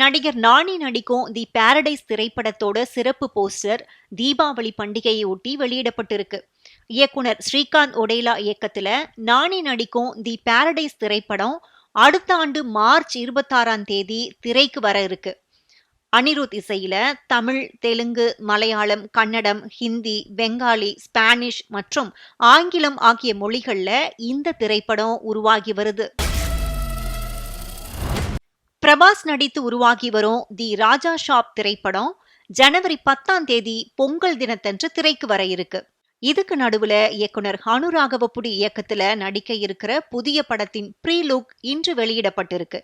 நடிகர் நானி நடிக்கும் தி பாரடைஸ் திரைப்படத்தோட சிறப்பு போஸ்டர் தீபாவளி பண்டிகையை ஒட்டி வெளியிடப்பட்டிருக்கு. இயக்குனர் ஸ்ரீகாந்த் ஒடேலா இயக்கத்துல நாணி நடிக்கும் தி பாரடைஸ் திரைப்படம் அடுத்த ஆண்டு மார்ச் இருபத்தாறாம் தேதி திரைக்கு வர இருக்கு. அனிருத் இசையில தமிழ் தெலுங்கு மலையாளம் கன்னடம் ஹிந்தி பெங்காலி ஸ்பானிஷ் மற்றும் ஆங்கிலம் ஆகிய மொழிகள்ல இந்த திரைப்படம் உருவாகி வருது. பிரபாஸ் நடித்து உருவாகி வரும் தி ராஜா ஷாப் திரைப்படம் ஜனவரி பத்தாம் தேதி பொங்கல் தினத்தன்று திரைக்கு வர இருக்கு. இதுக்கு நடுவுல இயக்குனர் ஹனுராகவப்புடி இயக்கத்துல நடிக்க இருக்கிற புதிய படத்தின் ப்ரீ லுக் இன்று வெளியிடப்பட்டிருக்கு.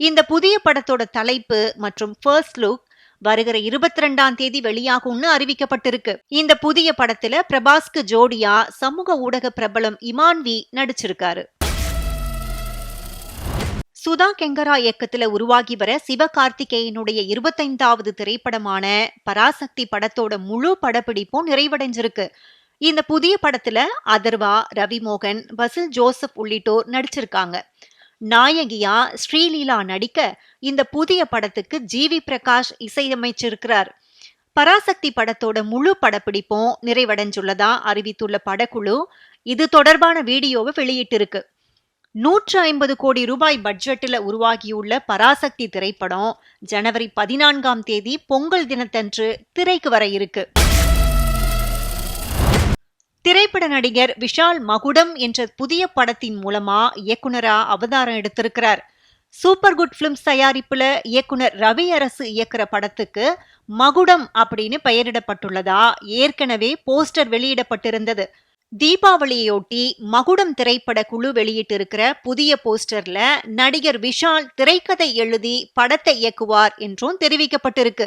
இந்த புதிய படத்தோட தலைப்பு மற்றும் ஃபர்ஸ்ட் லுக் வருகிற இருபத்தி ரெண்டாம் தேதி வெளியாகும்னு அறிவிக்கப்பட்டிருக்கு. இந்த புதிய படத்துல பிரபாஸ்க்கு ஜோடியா சமூக ஊடக பிரபலம் இமான்வி நடிச்சிருக்காரு. சுதா கெங்கரா இயக்கத்துல உருவாகி வர சிவகார்த்திகேயனுடைய இருபத்தைந்தாவது திரைப்படமான பராசக்தி படத்தோட முழு படப்பிடிப்பும் நிறைவடைஞ்சிருக்கு. இந்த புதிய படத்துல அதர்வா ரவிமோகன் வசில் ஜோசப் உள்ளிட்டோர் நடிச்சிருக்காங்க. நாயகியா ஸ்ரீலீலா நடிக்க இந்த புதிய படத்துக்கு ஜிவி பிரகாஷ் இசையமைச்சிருக்கிறார். பராசக்தி படத்தோட முழு படப்பிடிப்பும் நிறைவடைஞ்சுள்ளதா அறிவித்துள்ள படக்குழு இது தொடர்பான வீடியோவை வெளியிட்டிருக்கு. நூற்று ஐம்பது கோடி ரூபாய் பட்ஜெட்டில் உருவாகியுள்ள பராசக்தி திரைப்படம் ஜனவரி பதினான்காம் தேதி பொங்கல் தினத்தன்று திரைக்கு வர இருக்கு. திரைப்பட நடிகர் விஷால் மகுடம் என்ற புதிய படத்தின் மூலமா இயக்குனரா அவதாரம் எடுத்திருக்கிறார். சூப்பர் குட் பிலிம்ஸ் தயாரிப்புல இயக்குனர் ரவி அரசு இயக்குற படத்துக்கு மகுடம் அப்படின்னு பெயரிடப்பட்டுள்ளதா? ஏற்கனவே போஸ்டர் வெளியிடப்பட்டிருந்தது. தீபாவளியொட்டி மகுடம் திரைப்பட குழு வெளியிட்டிருக்கிற புதிய போஸ்டர்ல நடிகர் விஷால் திரைக்கதை எழுதி படத்தை இயக்குவார் என்றும் தெரிவிக்கப்பட்டிருக்கு.